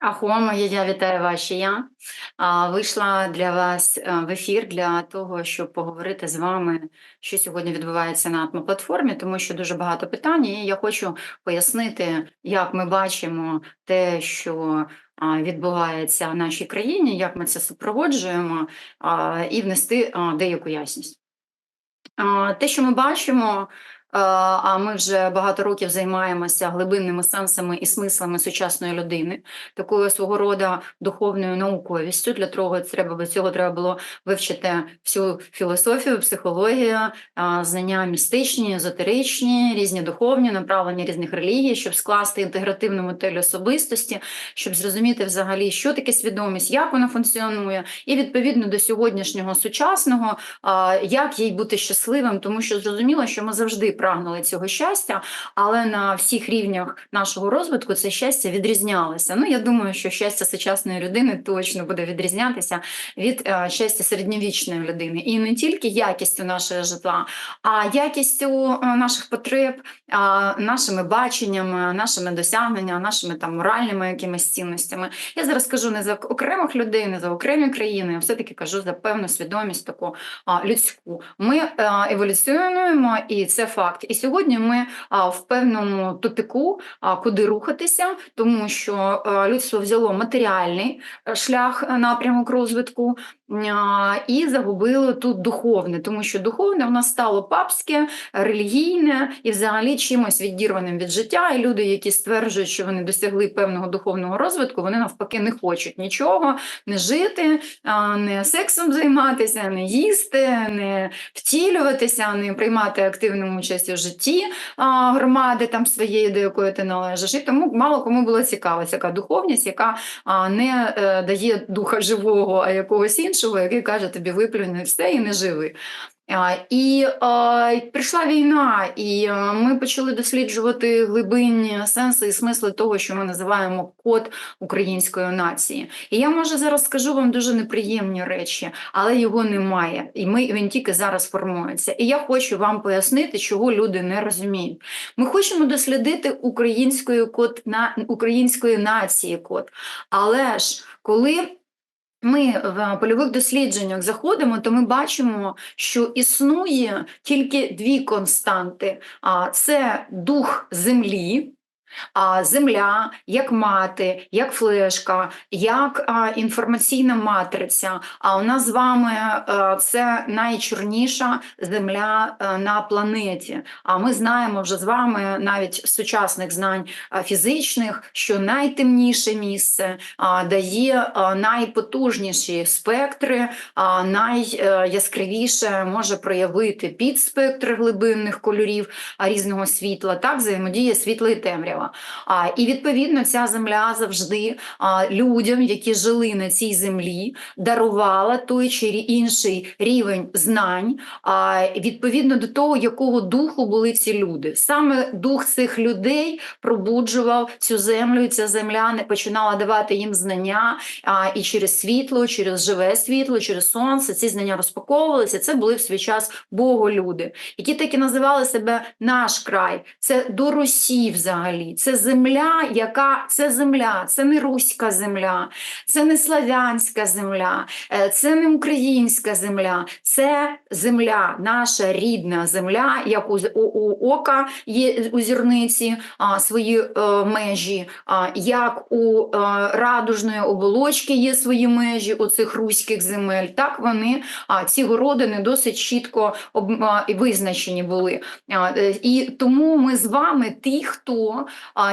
Ахо, моя я вітаю ще я. Вийшла для вас в ефір для того, щоб поговорити з вами, що сьогодні відбувається на атмоплатформі, тому що дуже багато питань, і я хочу пояснити, як ми бачимо те, що відбувається в нашій країні, як ми це супроводжуємо, і внести деяку ясність. Те, що ми бачимо, А ми вже багато років займаємося глибинними сенсами і смислами сучасної людини, такою свого роду духовною науковістю. Для того треба цього треба було вивчити всю філософію, психологію, е, знання містичні, езотеричні, різні духовні направлення різних релігій, щоб скласти інтегративну модель особистості, щоб зрозуміти взагалі, що таке свідомість, як вона функціонує, і відповідно до сьогоднішнього сучасного, е, як їй бути щасливим, тому що зрозуміло, що ми завжди прагнули цього щастя, але на всіх рівнях нашого розвитку це щастя відрізнялося. Ну, я думаю, що щастя сучасної людини точно буде відрізнятися від е, щастя середньовічної людини. І не тільки якістю нашого житла, а якістю е, наших потреб, е, нашими баченнями, нашими досягненнями, нашими там моральними якимись цінностями. Я зараз кажу не за окремих людей, не за окремі країни, а все-таки кажу за певну свідомість таку людську. Ми еволюціонуємо, і це факт факт. І сьогодні ми в певному тупіку, куди рухатися, тому що людство взяло матеріальний е, шлях е, напрямок розвитку і загубило тут духовне, тому що духовне в нас стало папське, релігійне і взагалі чимось відірваним від життя. І люди, які стверджують, що вони досягли певного духовного розвитку, вони навпаки не хочуть нічого не жити, не сексом займатися, не їсти, не втілюватися, не приймати активну участь у житті громади там своєї, до якої ти належиш. І тому мало кому було цікаво, яка духовність, яка не е, дає духа живого, а якогось іншого іншого, який каже, тобі виплюне все і не живи. І а, прийшла війна, і ми почали досліджувати глибинні сенси і смисли того, що ми називаємо код української нації. І я може зараз скажу вам дуже неприємні речі, але його немає. І ми він тільки зараз формується. І я хочу вам пояснити, чого люди не розуміють. Ми хочемо дослідити української код на української нації код, але ж коли ми в польових дослідженнях заходимо, то ми бачимо, що існує тільки дві константи: а це дух землі. А земля, як мати, як флешка, як а, інформаційна матриця. А у нас з вами а, це найчорніша земля а, на планеті. А ми знаємо вже з вами навіть сучасних знань а, фізичних, що найтемніше місце а, дає а, найпотужніші спектри, а найяскравіше може проявити підспектр глибинних кольорів а, різного світла. Так взаємодіє світло і темрява. А, І відповідно ця земля завжди а, людям, які жили на цій землі, дарувала той чи інший рівень знань, а, відповідно до того, якого духу були ці люди. Саме дух цих людей пробуджував цю землю, і ця земля не починала давати їм знання а, і через світло, через живе світло, через сонце ці знання розпаковувалися. Це були в свій час боголюди, які таки називали себе наш край. Це до Русі взагалі це земля, яка це земля, це не руська земля, це не славянська земля, е, це не українська земля, це земля, наша рідна земля, як у, у, у ока є у зірниці а, свої е, межі, а, як у е, радужної оболочки є свої межі у цих руських земель. Так вони а, ці городини досить чітко об, а, визначені були. А, е, і тому ми з вами ті, хто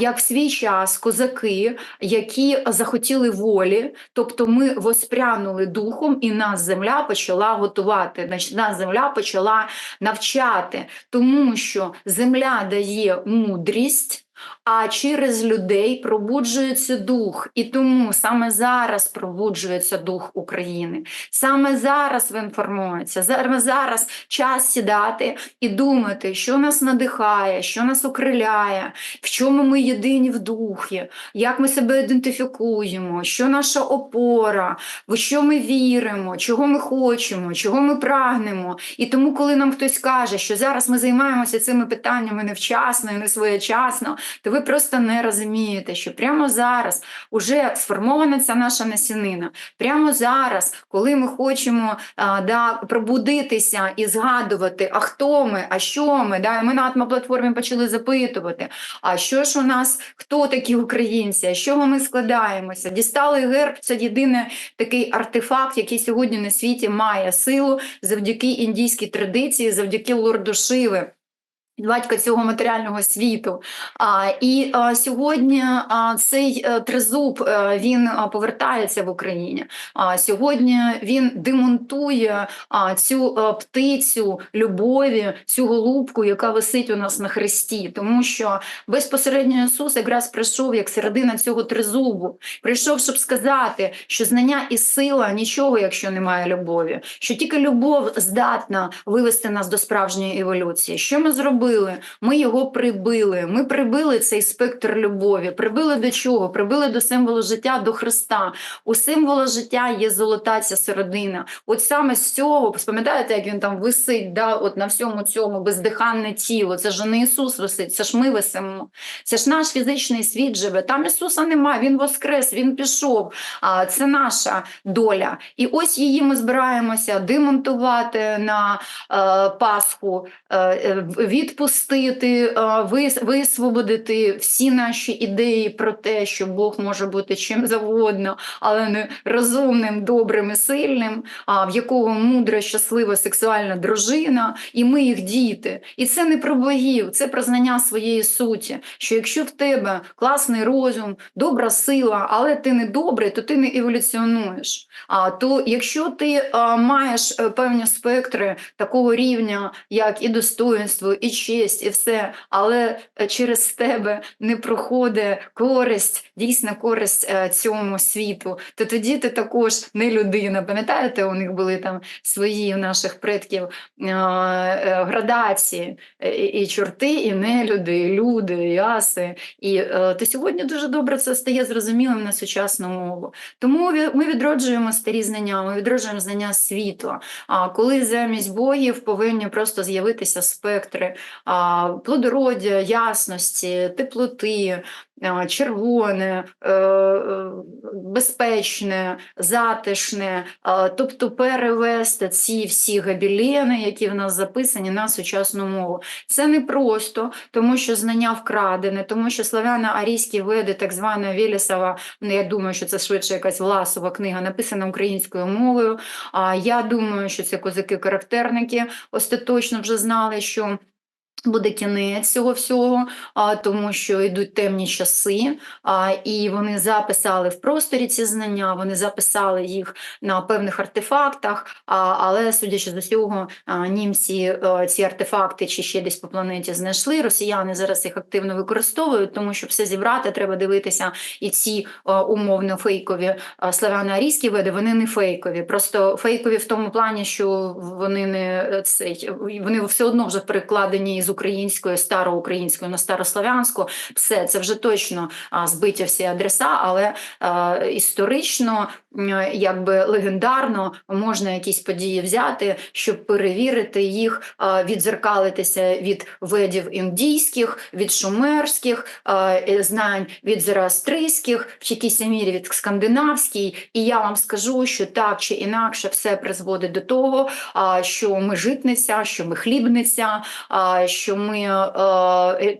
як в свій час козаки, які захотіли волі, тобто ми воспрянули духом, і нас земля почала готувати. нас земля почала навчати, тому що земля дає мудрість а через людей пробуджується дух. І тому саме зараз пробуджується дух України. Саме зараз він формується. Саме зараз час сідати і думати, що нас надихає, що нас окриляє, в чому ми єдині в духі, як ми себе ідентифікуємо, що наша опора, в що ми віримо, чого ми хочемо, чого ми прагнемо. І тому, коли нам хтось каже, що зараз ми займаємося цими питаннями невчасно і не своєчасно, то ви ви просто не розумієте, що прямо зараз уже сформована ця наша насінина. Прямо зараз, коли ми хочемо а, да, пробудитися і згадувати, а хто ми, а що ми, да, ми на атмоплатформі почали запитувати, а що ж у нас, хто такі українці, з чого ми складаємося? Дістали герб, це єдиний такий артефакт, який сьогодні на світі має силу завдяки індійській традиції, завдяки лорду Шиви. Батька цього матеріального світу. А, і а, сьогодні а, цей а, тризуб а, він повертається в Україні. А сьогодні він демонтує а, цю а, птицю любові, цю голубку, яка висить у нас на хресті. Тому що безпосередньо Ісус якраз прийшов як середина цього тризубу. Прийшов, щоб сказати, що знання і сила нічого, якщо немає любові, що тільки любов здатна вивести нас до справжньої еволюції. Що ми зробили? Ми його прибили. Ми прибили цей спектр любові. Прибили до чого? Прибили до символу життя, до Христа. У символу життя є золота ця середина. От саме з цього, пам'ятаєте, як він там висить, да, от на всьому цьому бездиханне тіло. Це ж не Ісус висить, це ж ми висимо. Це ж наш фізичний світ живе. Там Ісуса немає, Він воскрес, Він пішов. А це наша доля. І ось її ми збираємося демонтувати на е, Пасху, е, е, відпустити, е, висвободити всі наші ідеї про те, що Бог може бути чим завгодно, але не розумним, добрим і сильним, а в якого мудра, щаслива сексуальна дружина, і ми їх діти. І це не про богів, це про знання своєї суті. Що якщо в тебе класний розум, добра сила, але ти не добрий, то ти не еволюціонуєш. А то якщо ти а, маєш е, певні спектри такого рівня, як і достоинство, і честь, і все, але е, через тебе не проходить користь, дійсна користь е, цьому світу, то тоді ти також не людина. Пам'ятаєте, у них були там свої у наших предків е, градації, і, чорти, і нелюди, і люди, і аси. І то сьогодні дуже добре це стає зрозумілим на сучасну мову. Тому ми відроджуємо старі знання, ми відроджуємо знання світла. А коли замість богів повинні просто з'явитися спектри а, плодородя, ясності, теплоти, червоне, е, е, безпечне, затишне, тобто перевести ці всі габілени, які в нас записані на сучасну мову. Це не просто, тому що знання вкрадене, тому що славяно-арійські веди, так звана Вєлісова, ну, я думаю, що це швидше якась власова книга, написана українською мовою. А я думаю, що це козаки-характерники остаточно вже знали, що. Буде кінець цього всього, а, тому що йдуть темні часи, а, і вони записали в просторі ці знання, вони записали їх на певних артефактах, а, але, судячи з усього, а, німці а, ці артефакти чи ще десь по планеті знайшли. Росіяни зараз їх активно використовують, тому що все зібрати треба дивитися. І ці а, умовно фейкові а, славяно-арійські види, вони не фейкові. Просто фейкові в тому плані, що вони не е, цей, вони все одно вже перекладені з української, староукраїнської на старослав'янську. Все це вже точно збиті всі адреса, але історично, якби легендарно можна якісь події взяти, щоб перевірити їх, відзеркалитися від ведів індійських, від шумерських знань, від зороастрийських, в якійсь мірі від скандинавській. І я вам скажу, що так чи інакше все призводить до того, що ми житниця, що ми хлібниця, а, що ми е,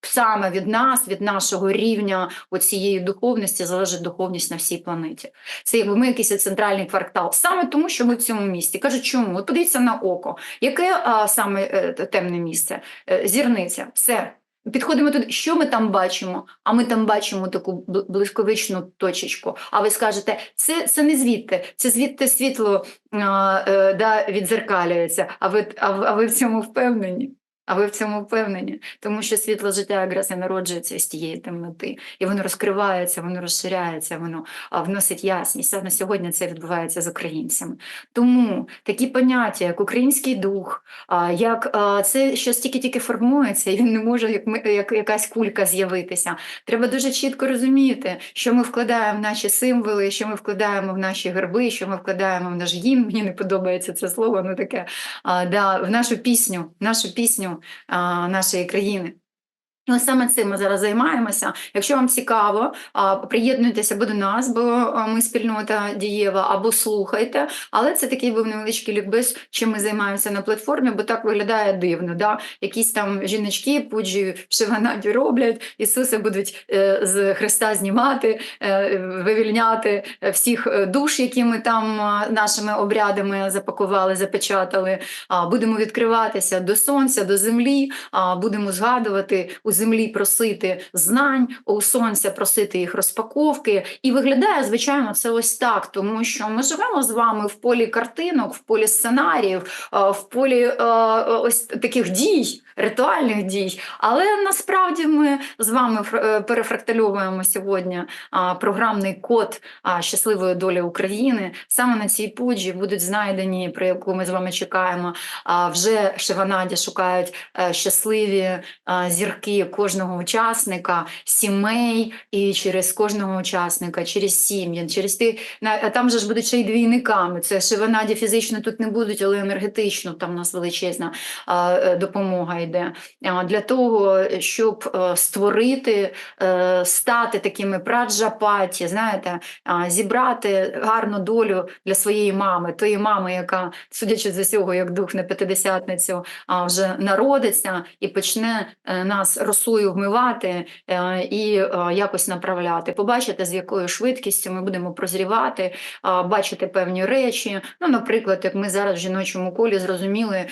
саме від нас, від нашого рівня оцієї духовності залежить духовність на всій планеті. Це якби ми якийсь центральний квартал. Саме тому, що ми в цьому місті. Кажуть, чому? От подивіться на око. Яке а, саме е, темне місце? Е, Зірниця. Все. Підходимо туди, що ми там бачимо? А ми там бачимо таку бл- блисковичну точечку. А ви скажете, це, це не звідти, це звідти світло а, е, да, відзеркалюється. А ви, а, а ви в цьому впевнені? А ви в цьому впевнені? Тому що світло життя якраз і народжується з тієї темноти, і воно розкривається, воно розширяється, воно вносить ясність. Саме сьогодні це відбувається з українцями. Тому такі поняття, як український дух, як це щось тільки-тільки формується, і він не може як, ми, як якась кулька з'явитися. Треба дуже чітко розуміти, що ми вкладаємо в наші символи, що ми вкладаємо в наші герби, що ми вкладаємо в наш гімн. Мені не подобається це слово, ну таке а, да, в нашу пісню, нашу пісню а, нашої країни. Ну, саме цим ми зараз займаємося. Якщо вам цікаво, приєднуйтеся до нас, бо ми спільнота дієва, або слухайте. Але це такий був невеличкий лікбез, чим ми займаємося на платформі, бо так виглядає дивно. Да? Якісь там жіночки пуджі в шиванаті роблять, Ісуси будуть е, з Христа знімати, е, вивільняти всіх е, душ, які ми там нашими обрядами запакували, запечатали. Будемо відкриватися до сонця, до землі, будемо згадувати землі просити знань, у сонця просити їх розпаковки. І виглядає, звичайно, це ось так, тому що ми живемо з вами в полі картинок, в полі сценаріїв, в полі ось таких дій, ритуальних дій. Але насправді ми з вами е, перефрактальовуємо сьогодні програмний код щасливої долі України. Саме на цій пуджі будуть знайдені, про яку ми з вами чекаємо. А вже Шиванаді шукають е, щасливі зірки кожного учасника, сімей і через кожного учасника, через сім'ї, через ті на- там же ж будуть ще й двійниками. Це Шиванаді фізично тут не будуть, але енергетично там у нас величезна е, допомога йде. Для того, щоб е, створити, е, стати такими праджапаті, знаєте, зібрати гарну долю для своєї мами, тої мами, яка, судячи з усього, як дух на п'ятидесятницю, вже народиться і почне е, нас росою вмивати е, і е, якось направляти. Побачите, з якою швидкістю ми будемо прозрівати, бачити певні речі. Ну, наприклад, як ми зараз в жіночому колі зрозуміли,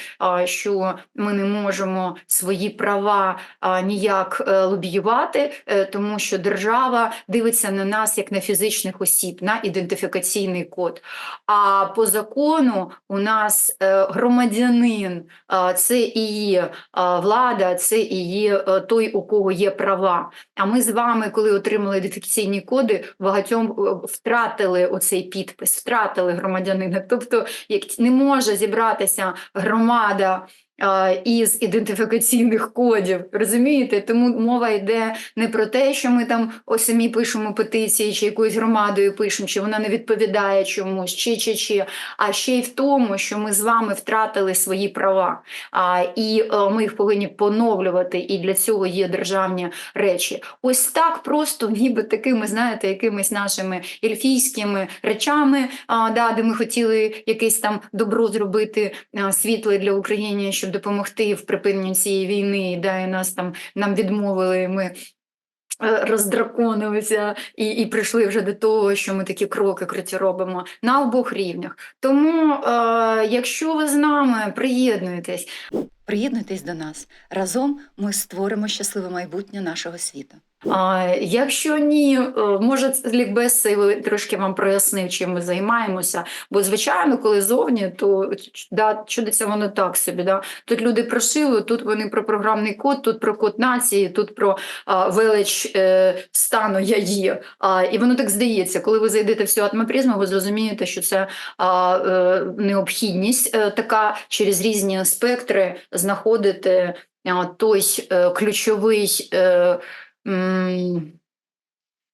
що ми не можемо свої права ніяк е, лобіювати, е, тому що держава дивиться на нас як на фізичних осіб, на ідентифікаційний код. А по закону у нас е, громадянин це і є влада, це і є той, у кого є права. А ми з вами, коли отримали ідентифікаційні коди, багатьом втратили оцей підпис, втратили громадянина. Тобто, як не може зібратися громада. Із ідентифікаційних кодів, розумієте? Тому мова йде не про те, що ми там ось самі пишемо петиції, чи якоюсь громадою пишемо, чи вона не відповідає чомусь, чи чи чи, а ще й в тому, що ми з вами втратили свої права, а, і е, ми їх повинні поновлювати, і для цього є державні речі. Ось так просто, ніби такими, знаєте, якимись нашими ельфійськими речами, а, да, де ми хотіли якесь там добро зробити а, світле для України, щоб допомогти в припиненні цієї війни, да, і нас там нам відмовили. Ми е, роздраконилися і, і прийшли вже до того, що ми такі кроки круті робимо на обох рівнях. Тому, е, якщо ви з нами приєднуєтесь, приєднуйтесь до нас. Разом ми створимо щасливе майбутнє нашого світу. А, якщо ні, е, може лікбез ви- трошки вам прояснив, чим ми займаємося. Бо, звичайно, коли зовні, то да, чудиться воно так собі. Да? Тут люди прошили, тут вони про програмний код, тут про код нації, тут про а, велич е, стану я є. А, і воно так здається, коли ви зайдете в цю атмопризму, ви зрозумієте, що це а, е, необхідність е, така через різні спектри знаходити а, той е, ключовий е,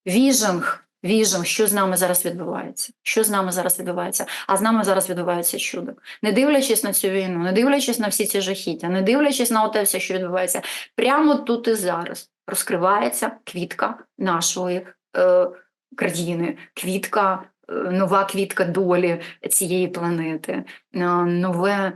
віжинг, віжинг, що з нами зараз відбувається. Що з нами зараз відбувається? А з нами зараз відбувається чудо. Не дивлячись на цю війну, не дивлячись на всі ці жахіття, не дивлячись на те все, що відбувається, прямо тут і зараз розкривається квітка нашої е, країни, квітка, е, нова квітка долі цієї планети, е, нове.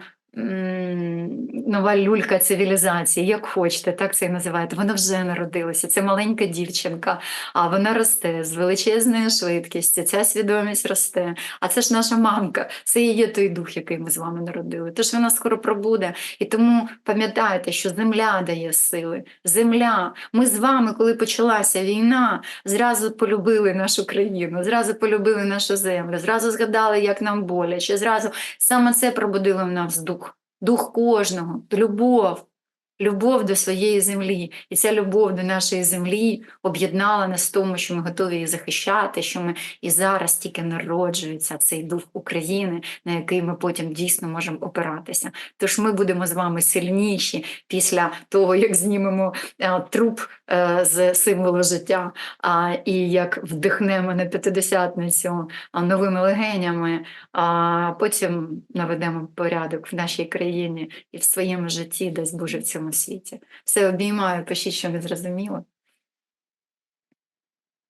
Нова люлька цивілізації, як хочете, так це і називаєте. Вона вже народилася. Це маленька дівчинка, а вона росте з величезною швидкістю. Ця свідомість росте. А це ж наша мамка, це і є той дух, який ми з вами народили. Тож вона скоро пробуде. І тому пам'ятайте, що земля дає сили. Земля. Ми з вами, коли почалася війна, зразу полюбили нашу країну, зразу полюбили нашу землю, зразу згадали, як нам боляче. Зразу саме це пробудило в нас дух. Дух кожного, любов, любов до своєї землі. І ця любов до нашої землі об'єднала нас в тому, що ми готові її захищати, що ми і зараз тільки народжується цей дух України, на який ми потім дійсно можемо опиратися. Тож ми будемо з вами сильніші після того, як знімемо е, труп е, з символу життя, а, і як вдихнемо на п'ятидесятницю новими легенями, а потім наведемо порядок в нашій країні і в своєму житті, дасть Боже в цьому цьому світі. Все обіймаю, пишіть, що ви зрозуміли.